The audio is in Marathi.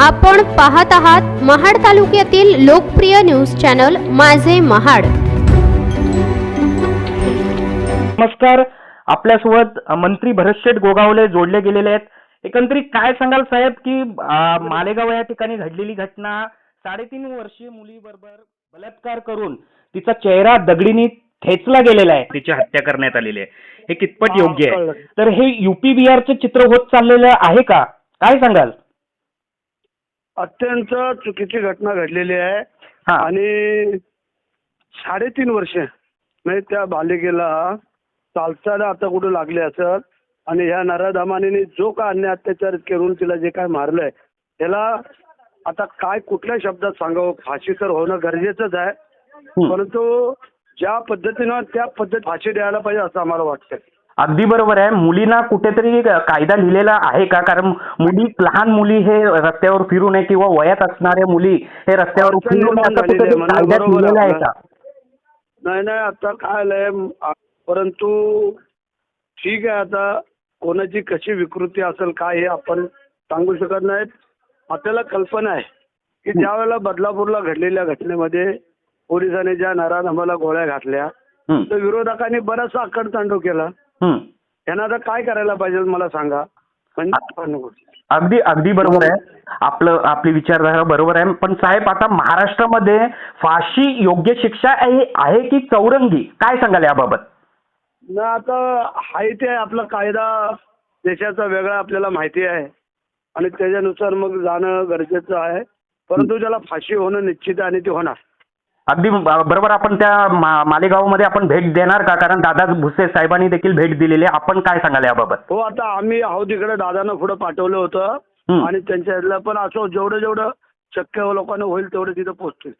आपण पाहत आहात महाड तालुक्यातील लोकप्रिय न्यूज चॅनल माझे महाड. नमस्कार. आपल्यासोबत मंत्री भरतशेठ गोगावले जोडले गेलेले आहेत. एकंदरीत काय सांगाल साहेब की मालेगाव या ठिकाणी घडलेली घटना साडेतीन वर्षीय मुलीबरोबर बलात्कार करून तिचा चेहरा दगडीने ठेचला गेलेला आहे. तिची हत्या करण्यात आलेली आहे. हे कितपत योग्य आहे. तर हे युपी बिहारचं चित्र होत चाललेलं आहे का? काय सांगाल? अत्यंत चुकीची घटना घडलेली आहे. हा. आणि साडेतीन वर्ष म्हणजे त्या बालिकेला चालताना आता कुठं लागले असत आणि ह्या नराधमाने जो का अन्य अत्याचार करून तिला जे काय मारलंय त्याला आता काय कुठल्या शब्दात सांगावं? फाशी तर होणं गरजेचंच आहे. परंतु ज्या पद्धतीनं त्या पद्धत फाशी द्यायला पाहिजे असं आम्हाला वाटतं अगदी बरोबर आहे. मुलींना कुठेतरी कायदा लिहिलेला आहे का? कारण मुली लहान मुली हे रस्त्यावर फिरू नये किंवा वयात असणाऱ्या मुली हे रस्त्यावर फिरू नये असं कुठेतरी कायद्यात लिहिलेलं आहे. का? नाही नाही आता काय आलंय? परंतु ठीक आहे आता. कोणाची कशी विकृती असेल काय हे आपण सांगू शकत नाहीत. आपल्याला कल्पना आहे की ज्या वेळेला बदलापूरला घडलेल्या घटनेमध्ये पोलिसांनी ज्या नराधमाला गोळ्या घातल्या तर विरोधकांनी बराचसा आकडतांडव केला. त्यांना आता काय करायला पाहिजे मला सांगा. म्हणजे अगदी अगदी बरोबर आहे. आपलं आपली विचारधारा बरोबर आहे. पण साहेब आता महाराष्ट्रामध्ये फाशी योग्य शिक्षा आहे आहे की चौरंगी? काय सांगाल याबाबत? ना आता हाय ते आपला कायदा देशाचा वेगळा आपल्याला माहिती आहे. आणि त्याच्यानुसार मग जाणं गरजेचं आहे. परंतु त्याला फाशी होणं निश्चित आहे आणि ते होणार. अगदी बरोबर आपण त्या मा- मालेगावमध्ये आपण भेट देणार का? कारण दादा भुसे साहेबांनी देखील भेट दिलेली आहे. आपण काय सांगाल याबाबत? हो आता आम्ही आहोत तिकडे दादानं पुढे पाठवलं होतं. आणि त्यांच्या पण असं जेवढं जेवढं शक्य लोकांना होईल तेवढं तिथं पोहोचतील.